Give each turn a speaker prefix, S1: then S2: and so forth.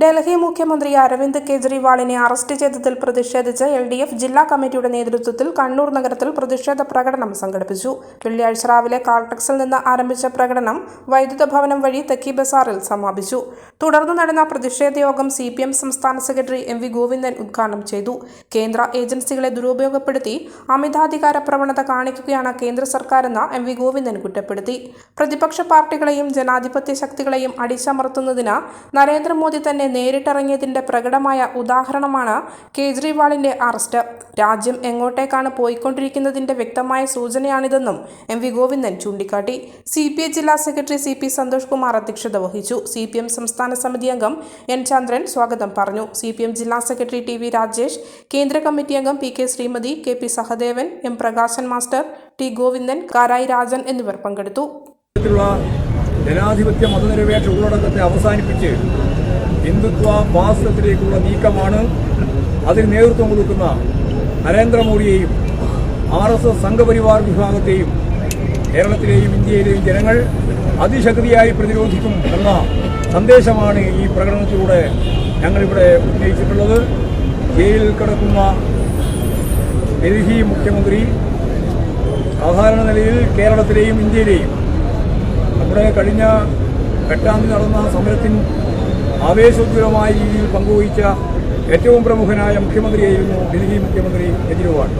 S1: ഡൽഹി മുഖ്യമന്ത്രി അരവിന്ദ് കെജ്രിവാളിനെ അറസ്റ്റ് ചെയ്തതിൽ പ്രതിഷേധിച്ച് എൽ ഡി എഫ് ജില്ലാ കമ്മിറ്റിയുടെ നേതൃത്വത്തിൽ കണ്ണൂർ നഗരത്തിൽ പ്രതിഷേധ പ്രകടനം സംഘടിപ്പിച്ചു. വെള്ളിയാഴ്ച രാവിലെ കാൾടെക്സിൽ നിന്ന് ആരംഭിച്ച പ്രകടനം വൈദ്യുത ഭവനം വഴി തെക്കി ബസാറിൽ സമാപിച്ചു. തുടർന്ന് നടന്ന പ്രതിഷേധ യോഗം സി പി എം സംസ്ഥാന സെക്രട്ടറി എം വി ഗോവിന്ദൻ ഉദ്ഘാടനം ചെയ്തു. കേന്ദ്ര ഏജൻസികളെ ദുരുപയോഗപ്പെടുത്തി അമിതാധികാര പ്രവണത കാണിക്കുകയാണ് കേന്ദ്ര സർക്കാരെന്ന് എം വി ഗോവിന്ദൻ കുറ്റപ്പെടുത്തി. പ്രതിപക്ഷ പാർട്ടികളെയും ജനാധിപത്യ ശക്തികളെയും അടിച്ചമർത്തുന്നതിന് നരേന്ദ്രമോദി തന്നെ നേരിട്ടിറങ്ങിയതിന്റെ പ്രകടമായ ഉദാഹരണമാണ് കേജ്രിവാളിന്റെ അറസ്റ്റ്. രാജ്യം എങ്ങോട്ടേക്കാണ് പോയിക്കൊണ്ടിരിക്കുന്നതിന്റെ വ്യക്തമായ സൂചനയാണിതെന്നും എം വി ഗോവിന്ദൻ ചൂണ്ടിക്കാട്ടി. സി പി ഐ ജില്ലാ secretary C P Santhosh Kumar അധ്യക്ഷത വഹിച്ചു. സി പി എം സംസ്ഥാന സമിതി അംഗം എൻ ചന്ദ്രൻ സ്വാഗതം പറഞ്ഞു. സി പി എം ജില്ലാ സെക്രട്ടറി ടി വി രാജേഷ് കേന്ദ്ര കമ്മിറ്റി അംഗം P K Sreemathi K P Sahadevan M Prakashan master T Govindan Karayi Rajan എന്നിവർ പങ്കെടുത്തു.
S2: ജനാധിപത്യ മതനിരപേക്ഷ ഉള്ളടക്കത്തെ അവസാനിപ്പിച്ച് ഹിന്ദുത്വ വാസ്തവത്തിലേക്കുള്ള നീക്കമാണ് അതിന് നേതൃത്വം കൊടുക്കുന്ന നരേന്ദ്രമോദിയെയും ആർ എസ് എസ് സംഘപരിവാർ വിഭാഗത്തെയും കേരളത്തിലെയും ഇന്ത്യയിലെയും ജനങ്ങൾ അതിശക്തിയായി പ്രതിരോധിക്കും എന്ന സന്ദേശമാണ് ഈ പ്രകടനത്തിലൂടെ ഞങ്ങളിവിടെ ഉന്നയിച്ചിട്ടുള്ളത്. ജയിലിൽ കിടക്കുന്ന ഡൽഹി മുഖ്യമന്ത്രി സാധാരണ നിലയിൽ കേരളത്തിലെയും ഇന്ത്യയിലെയും നമ്മുടെ കഴിഞ്ഞ എട്ടാം തീയതി നടന്ന സമരത്തിൽ ആവേശോജ്വലമായ രീതിയിൽ പങ്കുവഹിച്ച ഏറ്റവും പ്രമുഖനായ മുഖ്യമന്ത്രിയായിരുന്നു ഡൽഹി മുഖ്യമന്ത്രി കെജ്രിവാൾ.